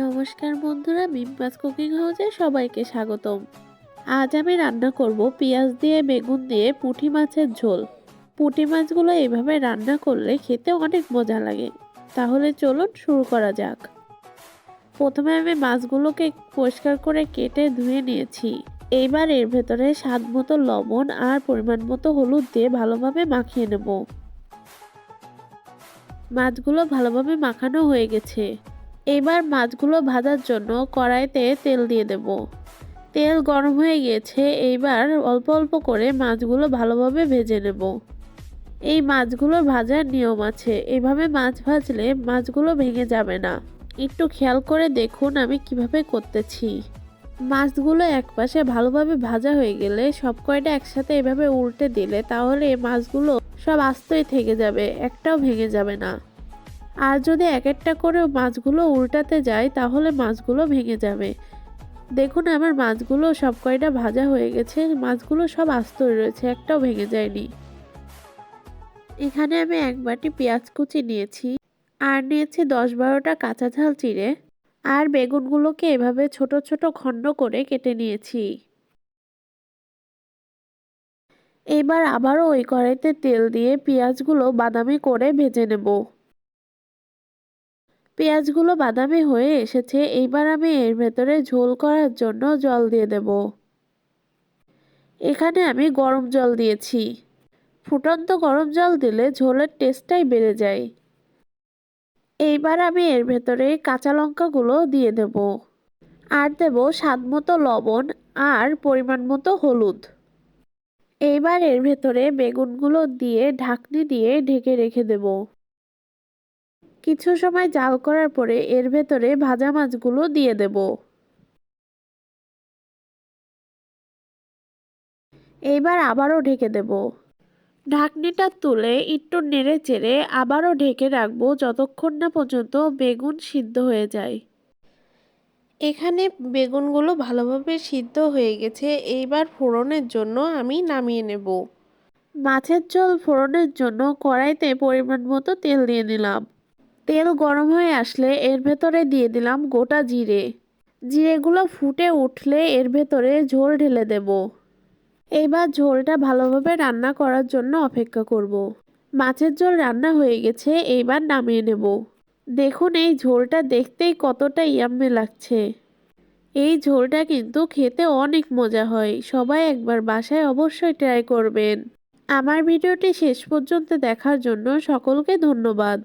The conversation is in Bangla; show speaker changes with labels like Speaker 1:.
Speaker 1: নমস্কার বন্ধুরা মিমপাস কুকিং হাউসে সবাইকে স্বাগতম। আজ আমি রান্না করব পেঁয়াজ দিয়ে বেগুন দিয়ে পুঁটি মাছের ঝোল। পুঁটি মাছগুলো এইভাবে রান্না করলে খেতে অনেক মজা লাগে। তাহলে চলুন শুরু করা যাক। প্রথমে আমি মাছগুলোকে পরিষ্কার করে কেটে ধুয়ে নিয়েছি। এইবার এর ভেতরে স্বাদ মতো লবণ আর পরিমাণ মতো হলুদ দিয়ে ভালোভাবে মাখিয়ে নেব। মাছগুলো ভালোভাবে মাখানো হয়ে গেছে। এবার মাছগুলো ভাজার জন্য কড়াইতে তেল দিয়ে দেব। তেল গরম হয়ে গিয়েছে এইবার অল্প অল্প করে মাছগুলো ভালোভাবে ভেজে নেব। এই মাছগুলো ভাজার নিয়ম আছে, এভাবে মাছ ভাজলে মাছগুলো ভেঙে যাবে না। একটু খেয়াল করে দেখুন আমি কীভাবে করতেছি। মাছগুলো একপাশে ভালোভাবে ভাজা হয়ে গেলে সব কয়টা একসাথে এভাবে উল্টে দিলে তাহলে মাছগুলো সব আস্তই থেকে যাবে, একটাও ভেঙে যাবে না। আর যদি এক একটা করে মাছগুলো উল্টাতে যায়, তাহলে মাছগুলো ভেঙে যাবে। দেখুন, আমার মাছগুলো সব কয়টা ভাজা হয়ে গেছে, মাছগুলো সব আস্তই রয়েছে, একটাও ভেঙে যায়নি। এখানে আমি এক বাটি পেঁয়াজ কুচি নিয়েছি, আর নিয়েছি দশ বারোটা কাঁচা ঝাল চিড়ে, আর বেগুনগুলোকে এভাবে ছোট ছোট খণ্ড করে কেটে নিয়েছি। এবার আবারও ওই কড়াইতে তেল দিয়ে পেঁয়াজগুলো বাদামি করে ভেজে নেব। পেঁয়াজগুলো বাদামি হয়ে এসেছে, এইবার আমি এর ভেতরে ঝোল করার জন্য জল দিয়ে দেব। এখানে আমি গরম জল দিয়েছি। ফুটন্ত গরম জল দিলে ঝোলের টেস্টটাই বেড়ে যায়। এইবার আমি এর ভেতরে কাঁচা লঙ্কাগুলো দিয়ে দেব। আর দেব স্বাদ মতো লবণ আর পরিমাণ মতো হলুদ। এইবার এর ভেতরে বেগুনগুলো দিয়ে ঢাকনি দিয়ে ঢেকে রেখে দেব। কিছু সময় জাল করার পরে এর ভেতরে ভাজা মাছগুলো দিয়ে দেব। এইবার আবারও ঢেকে দেব। ঢাকনিটা তুলে একটু নেড়ে চেড়ে আবারও ঢেকে রাখব যতক্ষণ না পর্যন্ত বেগুন সিদ্ধ হয়ে যায়। এখানে বেগুনগুলো ভালোভাবে সিদ্ধ হয়ে গেছে, এইবার ফোড়নের জন্য আমি নামিয়ে নেব। মাছের ঝোল ফোড়নের জন্য কড়াইতে পরিমাণ মতো তেল দিয়ে নিলাম। তেল গরম হয়ে আসলে এর ভেতরে দিয়ে দিলাম গোটা জিরে। জিরেগুলো ফুটে উঠলে এর ভেতরে ঝোল ঢেলে দেব। এইবার ঝোলটা ভালোভাবে রান্না করার জন্য অপেক্ষা করব। মাছের ঝোল রান্না হয়ে গেছে এইবার নামিয়ে নেব। দেখুন, এই ঝোলটা দেখতেই কতটা ইয়াম্মি লাগছে। এই ঝোলটা কিন্তু খেতে অনেক মজা হয়, সবাই একবার বাসায় অবশ্যই ট্রাই করবেন। আমার ভিডিওটি শেষ পর্যন্ত দেখার জন্য সকলকে ধন্যবাদ।